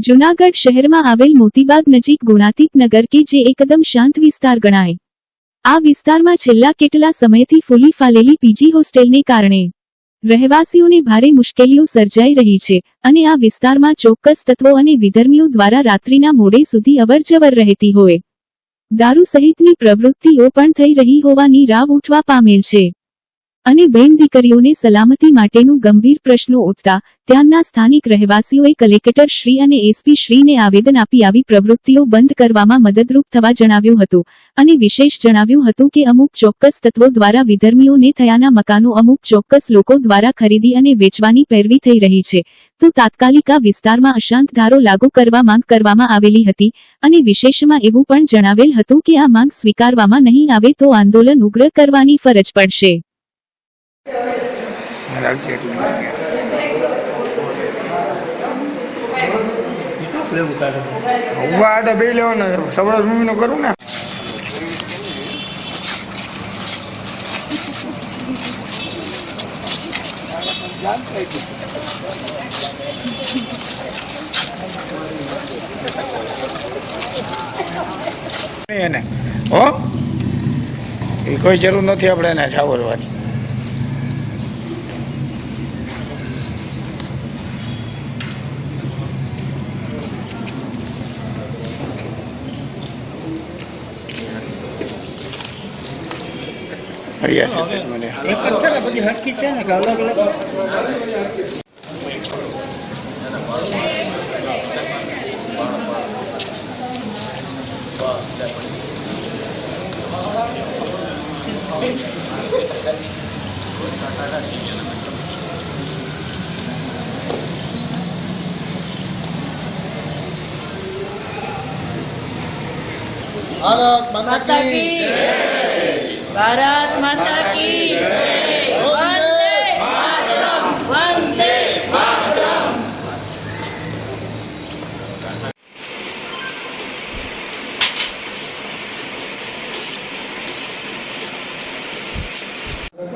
જુનાગઢ શહેરમાં આવેલ મોતીબાગ નજીક ગુણાતીત નગર કે જે એકદમ શાંત વિસ્તાર ગણાય. આ વિસ્તારમાં છેલ્લા કેટલા સમયથી ફૂલી ફાલેલી પીજી હોસ્ટેલને કારણે રહેવાસીઓને ભારે મુશ્કેલીઓ સર્જાઈ રહી છે અને આ વિસ્તારમાં ચોક્કસ તત્વો અને વિધર્મીઓ દ્વારા રાત્રિના મોડે સુધી અવરજવર રહેતી હોય. દારૂ સહિતની પ્રવૃત્તિઓ પણ થઈ રહી હોવાની રાવ ઉઠવા પામેલ છે. અને બેન દીકરીઓને સલામતી માટેનું ગંભીર પ્રશ્નો ઉઠતા ત્યાંના સ્થાનિક રહેવાસીઓએ કલેક્ટર શ્રી અને એસપી શ્રીને આવેદન આપી આવી પ્રવૃત્તિઓ બંધ કરવામાં મદદરૂપ થવા જણાવ્યું હતું અને વિશેષ જણાવ્યું હતું કે અમુક ચોક્કસ તત્વો દ્વારા વિધર્મીઓને થયાના મકાનો અમુક ચોક્કસ લોકો દ્વારા ખરીદી અને વેચવાની પેરવી થઈ રહી છે, તો તાત્કાલિક આ વિસ્તારમાં અશાંત ધારો લાગુ કરવા માંગ કરવામાં આવેલી હતી અને વિશેષમાં એવું પણ જણાવેલ હતું કે આ માંગ સ્વીકારવામાં નહીં આવે તો આંદોલન ઉગ્ર કરવાની ફરજ પડશે. ઊભા આડે બે લેવાના સવડા રૂમીનો કરું ને. એને. હો? એ કોઈ જરૂર નથી આપણે એને છાવરવાની હરિયા છે મને એક જ છે ને બધી હરખી છે ને કે અલગ અલગ ભારત માતા કી વંદે માતરમ વંદે માતરમ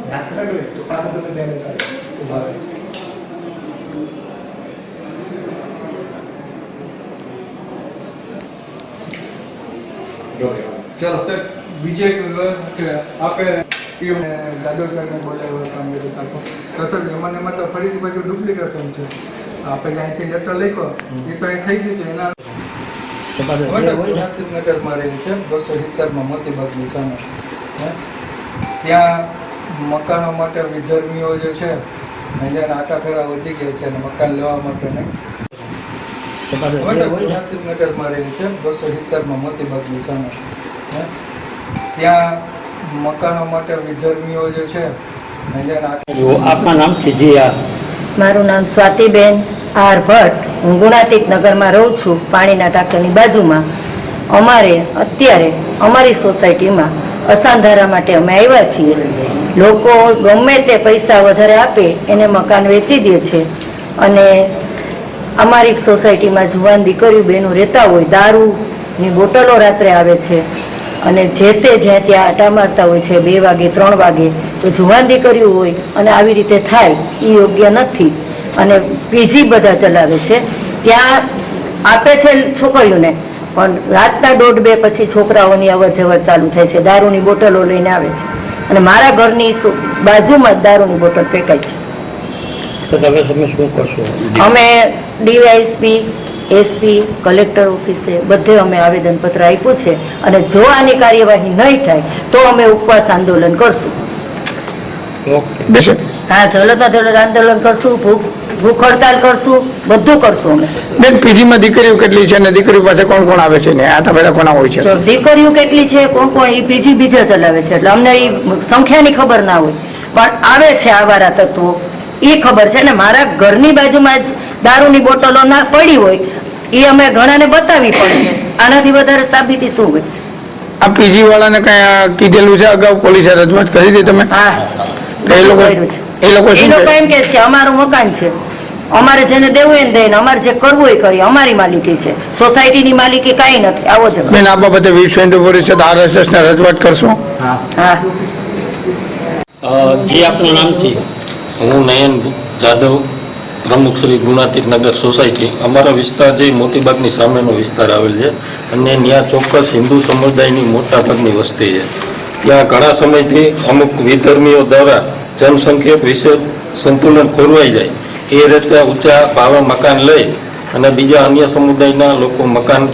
ડાક્ટર તો પાછળ તમે બેન ઉભા રહી આપે દાદો સાહેબને બોલાવ્યો હતો અમે લોકો તો. સર એમાં એમાં તો ફરીથી પાછું ડુપ્લિકેશન છે. આપણે અહીંથી લેટર લખ્યો એ તો અહીં થઈ ગયું છે. એના નગરમાં રહેલી છે. બસો સિત્તેરમાં મોતીબાગની સામે. ત્યાં મકાનો માટે વિધર્મીઓ જે છે જેના આટા વધી ગયા છે અને મકાન લેવા માટે ને. નગરમાં રહેલી છે. બસો સિત્તેરમાં મોતીબાગની સામે? ત્યાં મકાનો માટે વિધર્મીઓ જે છે આપના નામ છે જીયા મારું નામ સ્વાતિબેન આર ભટ્ટ. હું ગુણાતીત નગરમાં રહું છું પાણીના ટાંકાની બાજુમાં. અમારે અત્યારે અમારી સોસાયટીમાં અસાંધારા માટે અમે આવ્યા છીએ. લોકો ગમે તે પૈસા વધારે આપે એને મકાન વેચી દે છે. અને અમારી સોસાયટીમાં જુવાન દીકરીઓ બહેનો રહેતા હોય દારૂની બોટલો રાત્રે આવે છે. અને જે તે જ્યાં ત્યાં આટા મારતા હોય છે બે વાગે ત્રણ વાગે તો જુવાન દીકરીઓ હોય અને આવી રીતે થાય એ યોગ્ય નથી. અને પીજી બધા ચલાવે છે. ત્યાં આપે છે છોકરીઓને પણ રાતના દોઢ બે પછી છોકરાઓની અવર જવર ચાલુ થાય છે. દારૂની બોટલો લઈને આવે છે. અને મારા ઘરની બાજુમાં દારૂની બોટલ ફેંકાય છે. તો તમે તમે શું કરશો? અમે ડીવાયસપી એસપી કલેક્ટર ઓફિસે બધે અમે આવેદનપત્ર આપ્યું છે અને જો આની કાર્યવાહી નહીં થાય તો અમે ઉપવાસ આંદોલન કરશું. હા જલદમાં જલદ આંદોલન કરશું ભૂખ ભૂખ હડતાલ કરશું બધું કરશું અમે. બેન પીજીમાં દીકરીઓ કેટલી છે અને દીકરીઓ પાસે કોણ કોણ આવે છે ને? આટલા બધા કોના હોય છે? દીકરીઓ કેટલી છે કોણ કોણ એ પીજી બીજા ચલાવે છે એટલે અમને એ સંખ્યાની ખબર ના હોય. પણ આવે છે આવારા તત્વો એ ખબર છે. ને મારા ઘરની બાજુમાં જ દારૂની બોટલો ના પડી હોય એ અમે ઘણાને બતાવી પણ છે. આનાથી વધારે સાબિતી શું હોય? આ પીજી વાળાને કઈ કીધેલું છે અગાઉ પોલીસે રજૂઆત કરી હતી તમે? હા. એ લોકો એ લોકો એ લોકો એમ છે કે અમારું મકાન છે. અમારે જેને દેવું હોય ને અમારે જે કરવું હોય કરીએ. અમારી માલિકી છે. સોસાયટીની માલિકી કાંઈ નથી. આવો જ બેન આ બાબતે વિશ્વ હિન્દુ પરિષદ આરએસએસ ને રજૂઆત કરશો. હા. હા. જે આપનું નામ છે હું નયન જાદવ પ્રમુખ શ્રી ગુણાતીત નગર સોસાયટી. અમારા વિસ્તાર જે મોતીબાગની સામેનો વિસ્તાર આવેલ છે અને ત્યાં ચોક્કસ હિન્દુ સમુદાયની મોટાભાગની વસ્તી છે. ત્યાં ઘણા સમયથી અમુક વિધર્મીઓ દ્વારા જનસંખ્યક વિશે સંતુલન ખોરવાઈ જાય. એ રીતે ઊંચા ભાવે મકાન લઈ અને બીજા અન્ય સમુદાયના લોકો મકાન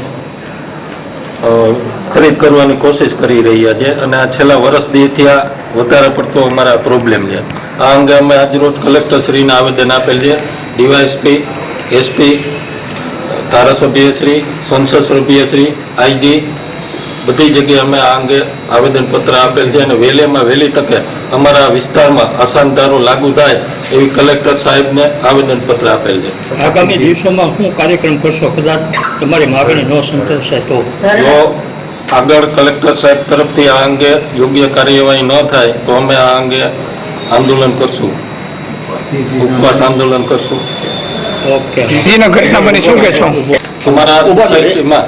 ખરીદ કરવાની કોશિશ કરી રહ્યા છે. અને આ છેલ્લા વર્ષ દીથી આ વધારે પડતો અમારા પ્રોબ્લેમ છે. આ અંગે અમે આજરોજ કલેક્ટરશ્રીને આવેદન આપેલ છે. ડીવાયએસપી એસપી ધારાસભ્યશ્રી સંસદ સભ્યશ્રી આઈજી બધી જગ્યાએ અમે આ અંગે આવેદનપત્ર આપેલ છે અને વહેલેમાં વહેલી તકે અમારા વિસ્તારમાં અશાંતધારો લાગુ થાય એવી કલેક્ટર સાહેબને આવેદનપત્ર આપેલ છે. આગામી દિવસોમાં શું કાર્યક્રમ કરશો? કદાચ તમારી માગણી ન સંતોષાય તો. જો આગળ કલેક્ટર સાહેબ તરફથી આ અંગે યોગ્ય કાર્યવાહી ન થાય તો અમે આ અંગે આંદોલન કરશું. ઉપવાસ આંદોલન કરશું. ઓકે. એનો શું કહેશો અમારા સોસાયટીમાં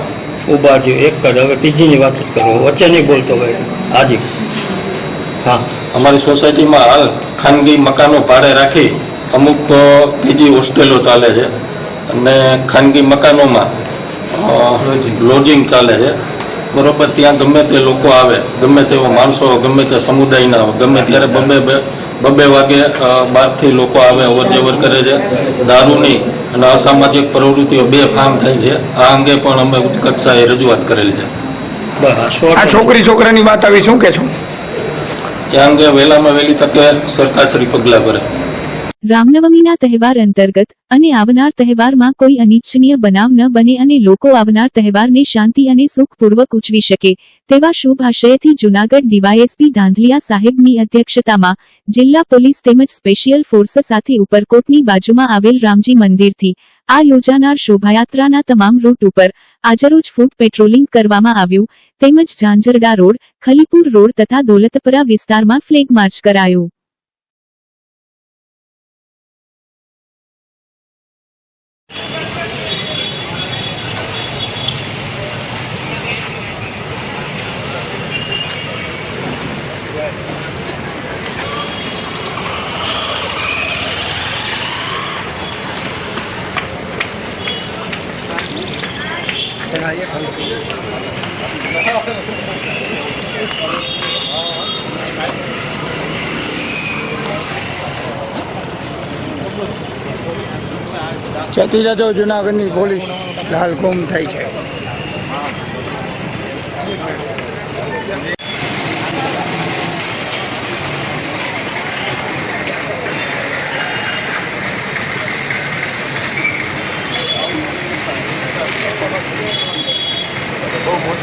ઊભા જો એક જ. હવે ત્રીજીની વાત જ કરો. વચ્ચે નહીં બોલતો હોય હાજી. હા. અમારી સોસાયટીમાં હાલ ખાનગી મકાનો ભાડે રાખી અમુક પીજી હોસ્ટેલો ચાલે છે. અને ખાનગી મકાનોમાં લોજિંગ ચાલે છે. બરોબર ત્યાં ગમે તે લોકો આવે ગમે તેવો માણસો ગમે તે સમુદાયના ગમે ત્યારે બબે બબે વાગે બહારથી લોકો આવે અવર કરે છે. દારૂની અને અસામાજિક પ્રવૃત્તિઓ બે ફામ થાય છે. આ અંગે પણ અમે ઉચ્ચ કક્ષાએ રજૂઆત કરેલ છે. આ છોકરી છોકરાની વાત આવી શું કે છો? એ અંગે વહેલામાં વહેલી તકે સરકારશ્રી પગલાં ભરે. રામનવમીના તહેવાર અંતર્ગત અને આવનાર તહેવારમાં કોઈ અનિચ્છનીય બનાવ ન બને અને લોકો આવનાર તહેવારને શાંતિ અને સુખપૂર્વક ઉજવી શકે, તેવા શુભ આશયથી જૂનાગઢ ડીવાયએસપી ધાંધલિયા સાહેબની અધ્યક્ષતામાં જિલ્લા પોલીસ તેમજ સ્પેશિયલ ફોર્સ સાથે ઉપરકોટની બાજુમાં આવેલ રામજી મંદિરથી આ યોજાનાર શોભાયાત્રાના તમામ રૂટ ઉપર આજરોજ ફૂટ પેટ્રોલિંગ કરવામાં આવ્યું, તેમજ ઝાંઝરડા રોડ, ખલીપુર રોડ તથા દોલતપરા વિસ્તારમાં ફ્લેગ માર્ચ કરાયું. જતી જતો જુનાગઢની પોલીસ હાલ ગુમ થઈ છે.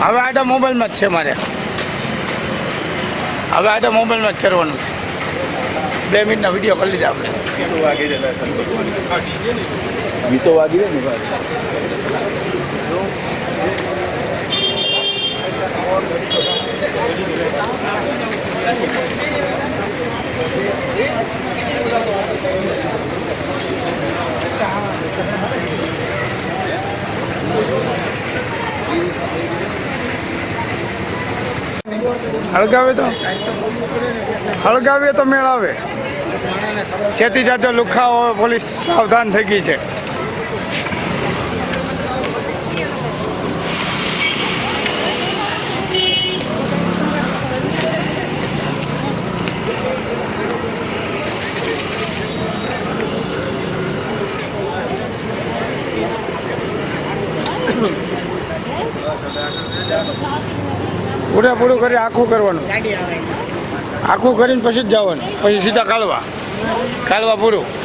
હવે આટા મોબાઈલમાં જ છે મારે. હવે આડા મોબાઈલમાં જ કરવાનું છે. બે મિનિટના વીડિયો કરી લીધા આપણે. હળગાવે તો? હળગાવે તો મેળ આવે. ખેતી જાતો લુખાઓ પોલીસ સાવધાન થઈ ગઈ છે. પૂરા પૂરું કરી આખું કરવાનું. આખું કરીને પછી જ જવાનું. પછી સીધા કાલવા. કાલવા પૂરું.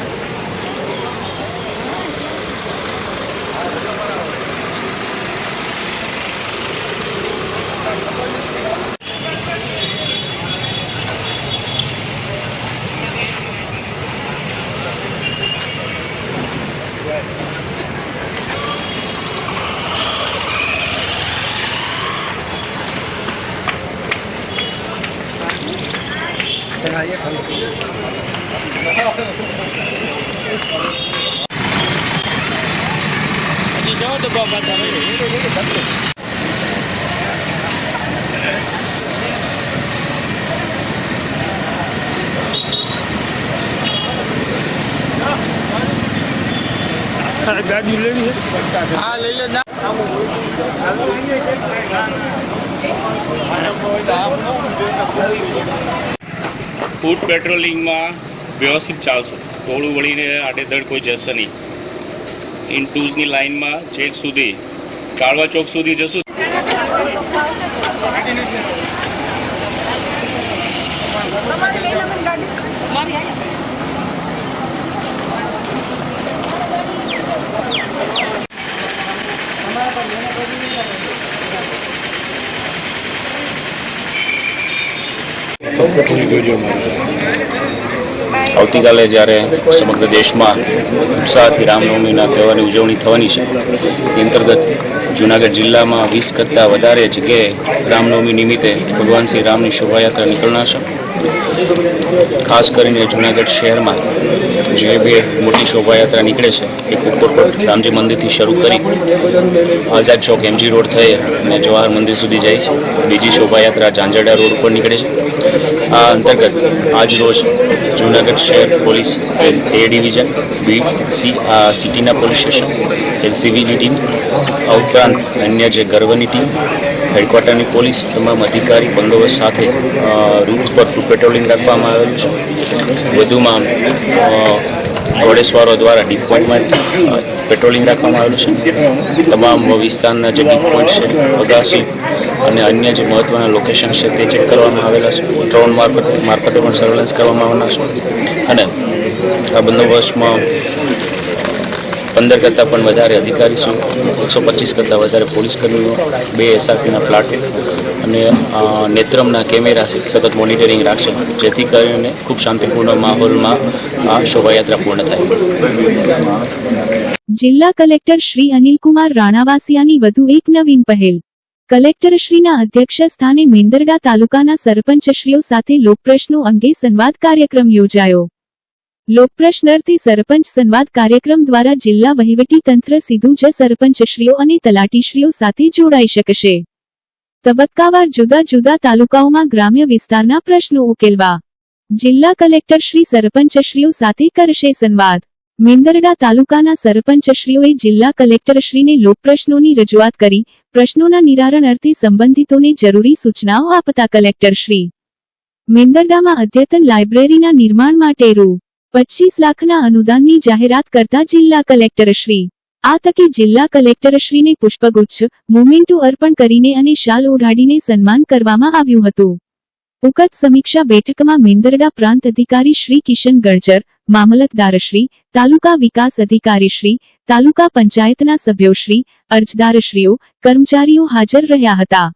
હા લઈ લે ના ફૂડ પેટ્રોલિંગમાં વ્યવસ્થિત ચાલશું. ટોળું વળીને આડેધડ કોઈ જશે નહીં. ઇન ટુઝની લાઇનમાં છેક સુધી, કાળવા ચોક સુધી જશું. આવતીકાલે જ્યારે સમગ્ર દેશમાં ઉત્સાહથી રામનવમીના તહેવારની ઉજવણી થવાની છે, એ અંતર્ગત જૂનાગઢ જિલ્લામાં વીસ કરતાં વધારે જગ્યાએ રામનવમી નિમિત્તે ભગવાન શ્રી રામની શોભાયાત્રા નીકળનાર છે. ખાસ કરીને જૂનાગઢ શહેરમાં જે બે મોટી શોભાયાત્રા નીકળે છે, એક ઉપરકોટ રામજી મંદિરથી શરૂ કરી આઝાદ ચોક એમજી રોડ થઈ અને જવાહર મંદિર સુધી જાય છે. બીજી શોભાયાત્રા ઝાંઝરડા રોડ ઉપર નીકળે છે. આ અંતર્ગત આજ રોજ જૂનાગઢ શહેર police A division, B C સિટીના પોલીસ સ્ટેશન એલસીબીની ટીમ આ ઉપરાંત અન્ય જે ગર્વની ટીમ, હેડક્વાર્ટરની પોલીસ તમામ અધિકારી બંદોબસ્ત સાથે રૂટ પર ફૂડ પેટ્રોલિંગ રાખવામાં આવેલું છે. વધુમાં ઘોડેસવારો દ્વારા ડીપ પોઈન્ટમાં પેટ્રોલિંગ રાખવામાં આવેલું છે. તમામ વિસ્તારના જે ડીપ પોઈન્ટ છે, અગાસી અને અન્ય જે મહત્ત્વના લોકેશન છે તે ચેક કરવામાં આવેલા છે. ડ્રોન મારફતે મારફતે પણ સર્વેલન્સ કરવામાં આવવાના છે. અને આ બંદોબસ્તમાં પંદર કરતાં પણ વધારે અધિકારીઓ એકસો પચીસ કરતાં વધારે પોલીસ કર્મીઓ, બે એસઆરપીના પ્લાટ. અને નેત્રમના કેમેરા સતત મોનિટરિંગ રાખશે. જેથી કરીને ખૂબ શાંતિપૂર્ણ માહોલમાં આ શોભાયાત્રા પૂર્ણ થાય. જિલ્લા કલેક્ટર શ્રી અનિલકુમાર રાણાવાસિયાની વધુ એક નવીન પહેલ. કલેક્ટરશ્રીના અધ્યક્ષ સ્થાને મેંદરડા તાલુકાના સરપંચશ્રીઓ સાથે લોકપ્રશ્નો અંગે સંવાદ કાર્યક્રમ યોજાયો. લોકપ્રશ્નર્થી સરપંચ સંવાદ કાર્યક્રમ દ્વારા જિલ્લા વહીવટી તંત્ર સીધું જ સરપંચશ્રીઓ અને તલાટીશ્રીઓ સાથે જોડાઈ શકશે. તબક્કાવાર જુદા જુદા તાલુકાઓમાં ગ્રામ્ય વિસ્તારના પ્રશ્નો ઉકેલવા જિલ્લા કલેક્ટરશ્રી સરપંચશ્રીઓ સાથે કરશે સંવાદ. મેંદરડા તાલુકાના સરપંચશ્રીઓએ જિલ્લા કલેક્ટરશ્રીને લોકપ્રશ્નોની રજૂઆત કરી, પ્રશ્નોના નિરારણ અર્થે સંબંધિતોને જરૂરી સૂચનાઓ આપતા કલેક્ટરશ્રી. મેંદરડામાં અદ્યતન લાઇબ્રેરીના નિર્માણ માટે રૂ. પચીસ લાખના અનુદાનની જાહેરાત કરતા જિલ્લા કલેક્ટરશ્રી. આ તકે જિલ્લા કલેક્ટરશ્રીને પુષ્પગુચ્છ, મોમેન્ટો અર્પણ કરીને અને શાલ ઓઢાડીને સન્માન કરવામાં આવ્યું હતું. ઉકત સમીક્ષા બેઠકમાં મેંદરડા પ્રાંત અધિકારી શ્રી કિશન ગણચર મામલતદારશ્રી તાલુકા વિકાસ અધિકારીશ્રી તાલુકા પંચાયતના સભ્યોશ્રી અરજદારશ્રીઓ કર્મચારીઓ હાજર રહ્યા હતા.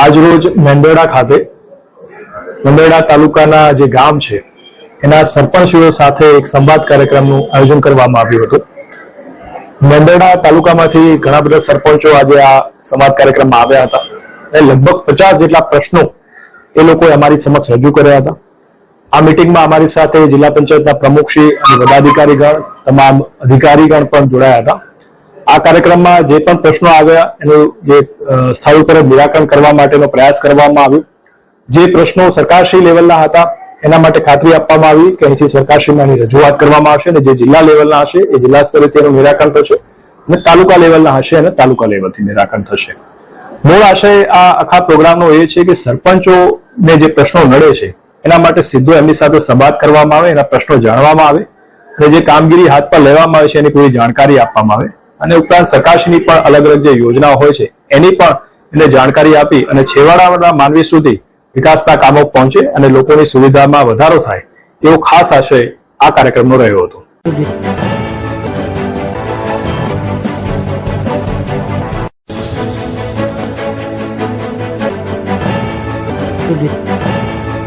આજરોજ મેંદરડા ખાતે મેંદરડા તાલુકાના જે ગામ છે, એના સરપંચીઓ સાથે એક સંવાદ કાર્યક્રમનું આયોજન કરવામાં આવ્યું હતું. મેંદરડા તાલુકામાંથી ઘણા બધા સરપંચો આજે આ સંવાદ કાર્યક્રમમાં આવ્યા હતા. અને લગભગ પચાસ જેટલા પ્રશ્નો એ લોકોએ અમારી સમક્ષ રજૂ કર્યા હતા. આ મિટિંગમાં અમારી સાથે જિલ્લા પંચાયતના પ્રમુખશ્રી અને પદાધિકારીગણ તમામ અધિકારીગણ પણ જોડાયા હતા. આ કાર્યક્રમમાં જે પણ પ્રશ્નો આવ્યા, એનું જે સ્થળ ઉપર નિરાકરણ કરવા માટેનો પ્રયાસ કરવામાં આવ્યો. જે પ્રશ્નો સરકારશ્રી લેવલના હતા, એના માટે ખાતરી આપવામાં આવી કે અહીંથી સરકારશ્રીમાં રજૂઆત કરવામાં આવશે અને જે જિલ્લા લેવલના હશે, એ જિલ્લા સ્તરે તેનું નિરાકરણ થશે અને તાલુકા લેવલના હશે અને તાલુકા લેવલથી નિરાકરણ થશે. મૂળ આશય આ આખા પ્રોગ્રામનો એ છે કે સરપંચોને જે પ્રશ્નો નડે છે, એના માટે સીધો એમની સાથે સંવાદ કરવામાં આવે, એના પ્રશ્નો જાણવામાં આવે અને જે કામગીરી હાથ પર લેવામાં આવે છે, એની પૂરી જાણકારી આપવામાં આવે. અને ઉપરાંત સકાશની પણ અલગ અલગ જે યોજનાઓ હોય છે, એની પણ એને જાણકારી આપી અને છેવાડાના માનવી સુધી વિકાસના કામો પહોંચે અને લોકોની સુવિધામાં વધારો થાય એવો ખાસ આશય આ કાર્યક્રમનો રહ્યો હતો.